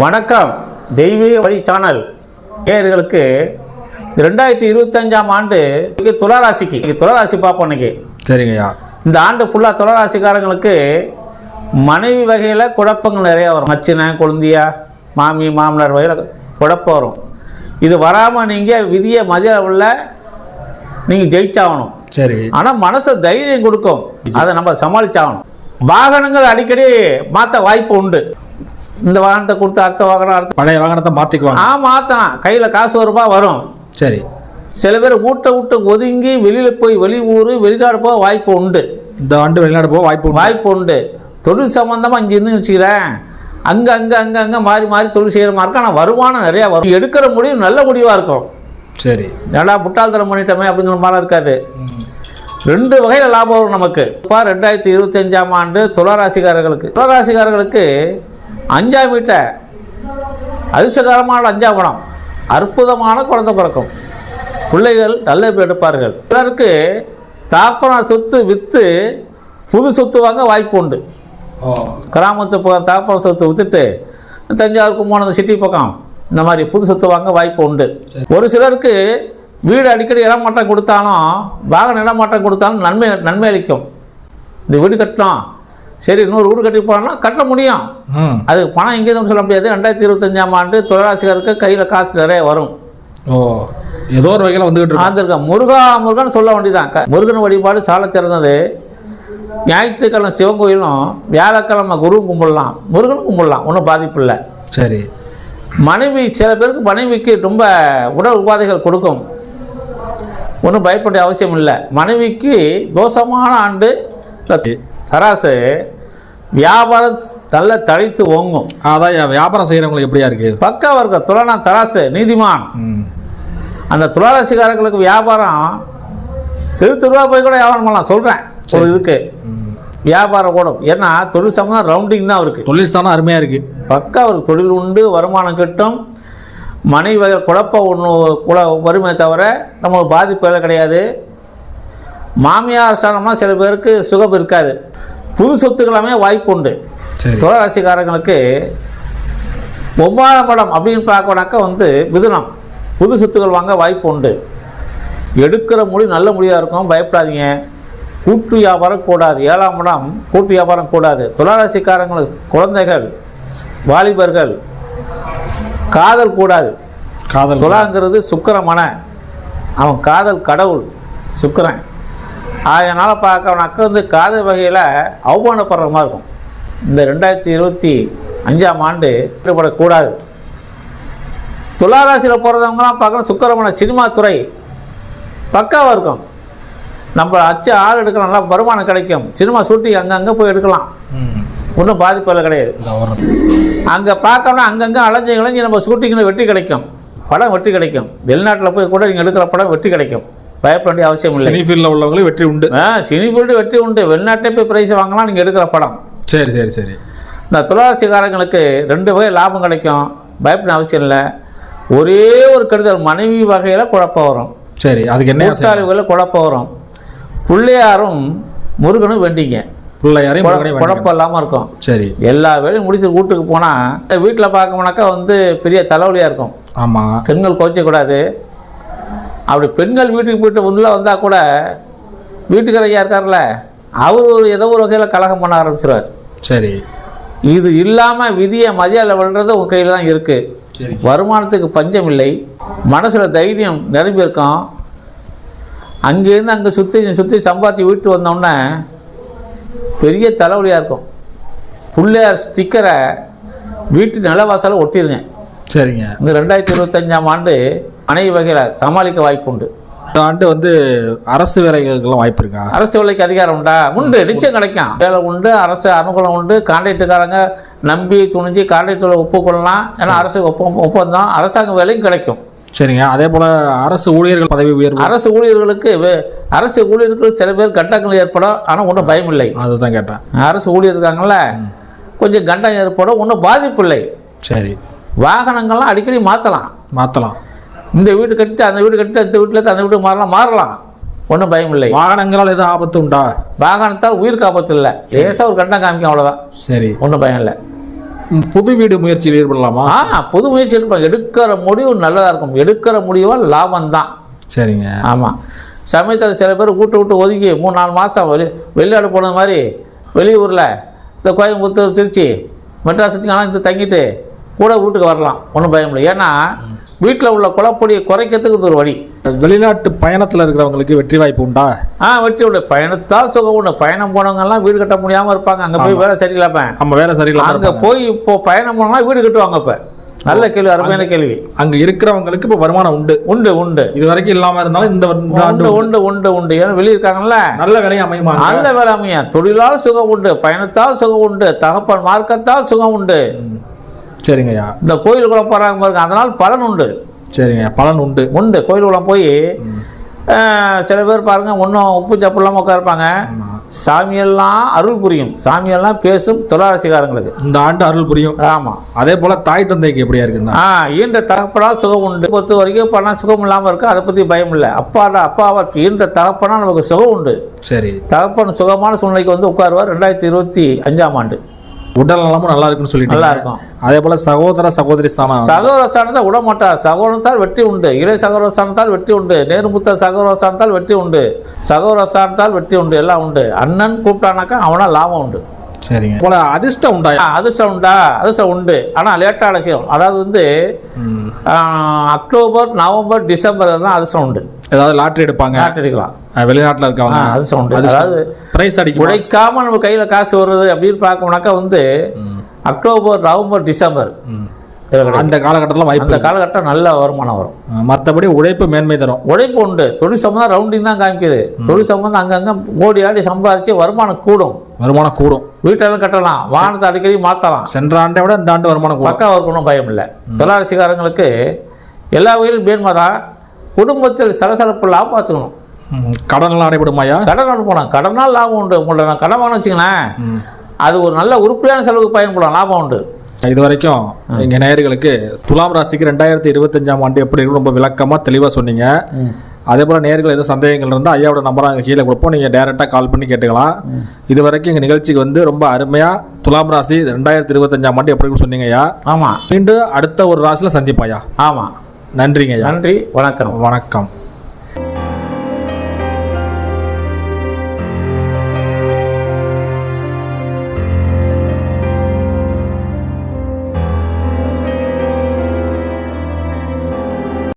வணக்கம். தெய்வீக வழி சேனல் நேயர்களுக்கு ரெண்டாயிரத்தி இருபத்தஞ்சாம் ஆண்டு துளாராசிக்கு துளாராசி பார்ப்போம் இன்னைக்கு. சரிங்கய்யா. இந்த ஆண்டு ஃபுல்லாக துளாராசிக்காரங்களுக்கு மனைவி வகையில் குழப்பங்கள் நிறைய வரும். மச்சினை குழந்தையா மாமி மாமனார் வகையில் குழப்பம் வரும். இது வராமல் நீங்கள் விதியை மதிய உள்ள நீங்கள் ஜெயிச்சாகணும். சரி. ஆனால் மனசு தைரியம் கொடுக்கும். அதை நம்ம சமாளிச்சாகணும். வாகனங்கள் அடிக்கடி மாற்ற வாய்ப்பு உண்டு. இந்த வாகனத்தை கொடுத்து அடுத்த வாகனம் அடுத்த பழைய வாகனத்தை மாற்றிக்குவாங்க ஆ மாற்றலாம் கையில் காசு ஒரு ரூபாய் வரும். சரி. சில பேர் வீட்டை விட்டு ஒதுங்கி வெளியில் போய் வெளி ஊர் வெளிநாடு போக வாய்ப்பு உண்டு. இந்த ஆண்டு வெளிநாடு போக வாய்ப்பு. வாய்ப்பு உண்டு. தொழில் சம்மந்தமாக இங்கே இருந்து வச்சுக்கிறேன். அங்கே அங்கே அங்கே அங்கே மாறி மாறி தொழில் செய்கிற மாதிரி இருக்கும். ஆனால் வருமானம் நிறையா வரும். எடுக்கிற முடிவு நல்ல முடிவாக இருக்கும். சரி. ஏடா முட்டாள்தனம் பண்ணிட்டோமே அப்படிங்கிற மாதிரி இருக்காது. ரெண்டு வகையில் லாபம் வரும் நமக்கு. இப்போ ரெண்டாயிரத்தி இருபத்தஞ்சாம் ஆண்டு துளாராசிக்காரர்களுக்கு துளாராசிக்காரர்களுக்கு அஞ்சாம் வீட்டை. அதிர்ஷ்டகரமான அஞ்சாம் குணம் அற்புதமான குழந்தை பிறக்கும். பிள்ளைகள் நல்ல பேர் எடுப்பார்கள். சிலருக்கு தாப்பனா சொத்து விற்று புது சொத்து வாங்க வாய்ப்பு உண்டு. கிராமத்து பக்கம் தாப்பன சொத்து விற்றுட்டு தஞ்சாவூர் கும்போணம் சிட்டி பக்கம் இந்த மாதிரி புது சொத்து வாங்க வாய்ப்பு உண்டு. ஒரு சிலருக்கு வீடு அடிக்கடி இடமாற்றம் கொடுத்தாலும் வாகன இடமாற்றம் கொடுத்தாலும் நன்மை நன்மை அளிக்கும். இந்த வீடு கட்டணும். சரி இன்னொரு வீடு கட்டி போனோம்னா கட்ட முடியும். அது பணம் எங்கேயும் சொல்ல முடியாது. ரெண்டாயிரத்தி இருபத்தஞ்சாம் ஆண்டு தொழிலாசிகருக்கு கையில் காசு நிறைய வரும். ஓ ஏதோ ஒரு வகையில் வந்துகிட்டு ஆந்திருக்கேன் முருகா முருகன் சொல்ல வேண்டியதான் முருகன் வழிபாடு சால சிறந்தது ஞாயிற்றுக்கிழமை சிவன் கோயிலும் வியாழக்கிழமை குரு கும்பிடலாம். முருகன் கும்பிடலாம். ஒன்றும் பாதிப்பு இல்லை. சரி. மனைவி சில பேருக்கு மனைவிக்கு ரொம்ப உடல் உபாதைகள் கொடுக்கும். ஒன்றும் பயப்பட அவசியம் இல்லை. மனைவிக்கு தோஷமான ஆண்டு. தராசு வியாபாரம் நல்ல தழைத்து ஓங்கும். அதான் வியாபாரம் செய்கிறவங்களுக்கு எப்படியா இருக்கு? பக்காவாக இருக்க துலனா தராசு நீதிமான். அந்த துளாராசிக்காரர்களுக்கு வியாபாரம் தெரு தெருவா போய் கூட வியாபாரம் பண்ணலாம் சொல்கிறேன் ஒரு இதுக்கு. வியாபாரம் கூடும் ஏன்னா தொழில் சம்பந்தம் ரவுண்டிங் தான் அவருக்கு. தொழில் ஸ்தானம் அருமையாக இருக்கு. பக்கா அவருக்கு தொழில் உண்டு வருமானம் கிட்டும். மனைவி வகை குழப்பம் ஒன்று குல வறுமை தவிர நம்மளுக்கு பாதிப்பு எல்லாம் கிடையாது. மாமியார் ஸ்தானம்னா சில பேருக்கு சுகம் இருக்காது. புது சொத்துக்களாமே வாய்ப்பு உண்டு. துளராசிக்காரங்களுக்கு ஒன்பதாம் படம் அப்படின்னு பார்க்கணாக்கா வந்து மிதுனம். புது சொத்துக்கள் வாங்க வாய்ப்பு உண்டு. எடுக்கிற மொழி நல்ல மொழியாக இருக்கும் பயப்படாதீங்க. கூட்டு வியாபாரம் கூடாது. ஏழாம் படம் கூட்டு வியாபாரம் கூடாது. துளாராசிக்காரங்களுக்கு குழந்தைகள் வாலிபர்கள் காதல் கூடாது. காதல் துலாங்கிறது சுக்கிரமன அவன் காதல் கடவுள் சுக்கிரன். அதனால் பார்க்கறவனாக்க வந்து காதல் வகையில் அவமானப்படுற மாதிரி இருக்கும். இந்த ரெண்டாயிரத்தி இருபத்தி அஞ்சாம் ஆண்டு ஈடுபடக்கூடாது துளாராசியில் பிறந்தவங்களாம் பார்க்கணும் சுக்கிரமன சினிமா துறை பக்காவாக இருக்கும். நம்ம அச்சு ஆள் எடுக்கலாம் நல்லா வருமானம் கிடைக்கும். சினிமா ஷூட்டிங் அங்கங்கே போய் எடுக்கலாம். ஒன்றும் பாதிப்பு கிடையாது. அங்கே பார்க்கணும்னா அங்கங்கே அலைஞ்சு இளைஞ்சி நம்ம ஷூட்டிங்கில் வெற்றி கிடைக்கும். படம் வெற்றி கிடைக்கும். வெளிநாட்டில் போய் கூட நீங்கள் எடுக்கிற படம் வெற்றி கிடைக்கும். பயப்பட வேண்டிய அவசியம் இல்லை. சினி ஃபீல்டில் உள்ளவங்களுக்கு வெற்றி உண்டு. ஆ சினி ஃபீல்டு வெற்றி உண்டு. வெளிநாட்டே போய் ப்ரைஸ் வாங்கலாம் நீங்கள் எடுக்கிற படம். சரி சரி சரி. இந்த துளாராசிக்காரங்களுக்கு ரெண்டு வகை லாபம் கிடைக்கும். பயப்பட அவசியம் இல்லை. ஒரே ஒரு கெடுதல் மனைவி வகையில் குழப்பம் வரும். சரி அதுக்கு என்ன வகையில் குழப்பம் வரும். பிள்ளையாரும் முருகனும் வேண்டிங்க. பிள்ளையாரையும். குழப்பம் இல்லாமல் இருக்கும். சரி. எல்லா வேலையும் முடிச்சு வீட்டுக்கு போனால் வீட்டில் பார்க்கணுனாக்கா வந்து பெரிய தலைவலியாக இருக்கும். ஆமாம் பெண்கள் கோச்சக்கூடாது அப்படி பெண்கள் வீட்டுக்கு போயிட்டு உள்ளே வந்தால் கூட வீட்டுக்கார ஐயா இருக்கார்ல அவர் ஒரு ஏதோ ஒரு வகையில் கலகம் பண்ண ஆரம்பிச்சிருவார். சரி. இது இல்லாமல் விதியை மதியால் விழுறது உங்கள் கையில் தான் இருக்குது சரி. வருமானத்துக்கு பஞ்சம் இல்லை. மனசில் தைரியம் நிரம்பி இருக்கும். அங்கேருந்து அங்கே சுற்றி சுற்றி சம்பாத்தி வீட்டு வந்தோடனே பெரிய தலைவலியாக இருக்கும். பிள்ளையார் ஸ்டிக்கரை வீட்டு நிலவாசலை ஒட்டிடுங்க சரிங்க. இந்த ரெண்டாயிரத்தி இருபத்தஞ்சாம் ஆண்டு அனைத்து வகையில் சமாளிக்க வாய்ப்பு உண்டு இந்த ஆண்டு வந்து அரசு வேலைகளுக்கெல்லாம் வாய்ப்பு இருக்கா? அரசு வேலைக்கு அதிகாரம் உண்டா? உண்டு நிச்சயம் கிடைக்கும். வேலை உண்டு அரசு அனுகூலம் உண்டு. கான்ட்ராக்டுக்காரங்க நம்பி துணிஞ்சு கான்ட்ராக்டில் ஒப்புக்கொள்ளலாம். ஏன்னா அரசு ஒப்ப ஒப்பந்தம். அரசாங்க வேலையும் கிடைக்கும். சரிங்க. அதே போல் அரசு ஊழியர்கள் பதவி உயர்வு. அரசு ஊழியர்களுக்கு அரசு ஊழியர்களுக்கு சில பேர் கட்டங்கள் ஏற்படும். ஆனால் ஒன்றும் பயம் இல்லை அதுதான் கேட்டேன். அரசு ஊழியர் இருக்காங்கல்ல? கொஞ்சம் கண்டம் ஏற்படும். ஒன்றும் பாதிப்பு இல்லை. சரி. வாகனங்கள்லாம் அடிக்கடி மாற்றலாம் மாற்றலாம் இந்த வீடு கட்டிட்டு அந்த வீடு கட்டிட்டு அந்த வீட்டில் அந்த வீடு மாறலாம் மாறலாம். ஒன்றும் பயம் இல்லை. வாகனங்களால் எதுவும் ஆபத்து உண்டா? வாகனத்தால் உயிருக்கு ஆபத்து இல்லை. லேசாக ஒரு கண்டம் காமிக்கும் அவ்வளோதான் சரி. ஒன்றும் பயம் இல்லை. புது வீடு முயற்சியில் ஈடுபடலாமா? ஆ புது முயற்சி எடுப்போம் எடுக்கிற முடிவு நல்லதாக இருக்கும். எடுக்கிற முடிவால் லாபம் தான் சரிங்க. ஆமாம் சமயத்தில் சில பேர் கூட்டு விட்டு ஒதுக்கி மூணு நாலு மாதம் வெளி வெளிநாடு போனது மாதிரி வெளியூரில் இந்த கோயம்புத்தூர் திருச்சி மெட்ராஸுக்கு இந்த தங்கிட்டு கூட வீட்டுக்கு வரலாம். ஒன்றும் பயம் இல்லை. ஏன்னா வீட்டில் உள்ள குழப்பொடியை குறைக்கிறதுக்கு இது ஒரு வழி. வெளிநாட்டு பயணத்தில் இருக்கிறவங்களுக்கு வெற்றி வாய்ப்பு உண்டா? ஆ வெற்றி உண்டு. பயணத்தால் சுகம் உண்டு. பயணம் போனவங்கெல்லாம் வீடு கட்ட முடியாமல் இருப்பாங்க. அங்கே போய் வேலை சரியில்லாம. நம்ம வேலை சரியில்லாம அங்கே போய் இப்போ பயணம் போனோம்னா வீடு கட்டுவாங்க இப்போ. நல்ல கேள்வி அருமையான கேள்வி. அங்க இருக்கிறவங்களுக்கு இப்போ வருமானம் உண்டு. உண்டு உண்டு. இது வரைக்கும் இல்லாம இருந்தாலும் இந்த உண்டு உண்டு. உண்டு உண்டு ஏன்னா வெளியே இருக்காங்கல்ல? நல்ல விலையை அமையுமா நல்ல வேளாமையா தொழிலால் சுகம் உண்டு. பயணத்தால் சுகம் உண்டு. தகப்பன் மார்க்கத்தால் சுகம் உண்டு. சரிங்க ஐயா இந்த கோயிலுக்குள்ள போறாங்க பாருங்க அதனால் பலன் உண்டு. சரிங்க ஐயா பலன் உண்டு. உண்டு. கோயிலுக்குள்ள போய் சில பேர் பாருங்க ஒன்றும் உப்பு சப்பு இல்லாமல் உட்காருப்பாங்க. சாமியெல்லாம் அருள் புரியும். சாமியெல்லாம் பேசும் துளாராசிக்காரங்களுக்கு இந்த ஆண்டு அருள் புரியும். ஆமாம் அதே போல தாய் தந்தைக்கு எப்படியா இருக்குங்க ஆ ஈன்ற தகப்பனா சுகம் உண்டு. பொறுத்த வரைக்கும் பண்ணால் சுகம் இல்லாமல் இருக்கு? அதை பற்றி பயம் இல்லை. அப்பாடா அப்பாவை ஈன்ற தகப்பனா நமக்கு சுகம் உண்டு. சரி. தகப்பன் சுகமான சூழ்நிலைக்கு வந்து உட்காருவார் ரெண்டாயிரத்தி இருபத்தி அஞ்சாம் ஆண்டு. உடல் நலமும் நல்லா இருக்குன்னு சொல்லிட்டு நல்லா இருக்கும். அதே போல சகோதர சகோதரி ஸ்தானம். சகோதர ஸ்தானத்தை விட மாட்டார். சகோதரத்தால் வெற்றி உண்டு. இறை சகோதர ஸ்தானத்தால் வெற்றி உண்டு. நேர்முத்த சகோதர ஸ்தானத்தால் வெற்றி உண்டு. சகோதர ஸ்தானத்தால் வெற்றி உண்டு. எல்லாம் உண்டு. அண்ணன் கூப்பிட்டானாக்கா அவனா லாபம் உண்டு. சரிங்க. போல அதிர்ஷ்டம் உண்டா? அதிர்ஷ்டம் உண்டா? அதிர்ஷ்டம் உண்டு. ஆனால் லேட்டாக செய்யும் அதாவது வந்து அக்டோபர் நவம்பர் டிசம்பர் தான் அதிர்ஷ்டம் உண்டு. ஏதாவது லாட்டரி எடுப்பாங்க. நாட்டடிக்கலாம் அஹ் வெளிநாட்டுல இருக்கவங்க. அதிர்ஷ்டம் உண்டு. அதாவது பிரைஸ் அடிக்கும்? உழைக்காம நம்ம கையில் காசு வருது அப்படின்னு பார்க்கணும்னாக்கா வந்து அக்டோபர் நவம்பர் டிசம்பர். அந்த காலகட்டத்தில் வாய்ப்பு அந்த காலகட்டம் நல்ல வருமானம் வரும். மத்தபடி உழைப்பு மேன்மை தரும். உழைப்பு உண்டு. தொழில் சம்பந்தம் ரவுண்டிங் தான் காமிக்குது. தொழில் சம்பந்தம் அங்கங்கே ஓடி ஆடி சம்பாதிச்சு வருமானம் கூடும். வருமானம் கூடும். வீட்டெல்லாம் கட்டலாம். வாகனத்தை அடிக்கடி மாற்றலாம் சென்ற ஆண்டை விட இந்த ஆண்டு வருமானம் பக்கா இருக்கணும் பயம் இல்லை. தொழிலாளர்ச்சிக்காரங்களுக்கு எல்லா வகையிலும் மேன்மதா குடும்பத்தில் சலசலப்பு லாபம் பார்த்துக்கணும். ம். கடன் எல்லாம் அடைபடுமாயா கடன் அனுப்பணும் கடனால் லாபம் உண்டு. உங்கள்ட்ட நான் கடன் வாங்க வச்சுங்களேன் அது ஒரு நல்ல உருப்படியான செலவுக்கு பயன்படும். லாபம் உண்டு. இது வரைக்கும் எங்க நேயர்களுக்கு துலாம் ராசிக்கு ரெண்டாயிரத்தி இருபத்தஞ்சாம் ஆண்டு எப்படி ரொம்ப விளக்கமா தெளிவா சொன்னீங்க. அதே போல நேர்கள் எதுவும் சந்தேகங்கள் இருந்தால் ஐயாவோட நம்பர் அங்கே கீழே கொடுப்போம். நீங்கள் டேரெக்டாக கால் பண்ணி கேட்டுக்கலாம். இது வரைக்கும் எங்கள் நிகழ்ச்சிக்கு வந்து ரொம்ப அருமையாக துலாம் ராசி ரெண்டாயிரத்தி இருபத்தஞ்சாம் ஆண்டு எப்படி சொன்னீங்க ஐயா. ஆமாம் மீண்டும் அடுத்த ஒரு ராசியில் சந்திப்பாயா ஆமாம் நன்றிங்க நன்றி. வணக்கம். வணக்கம்.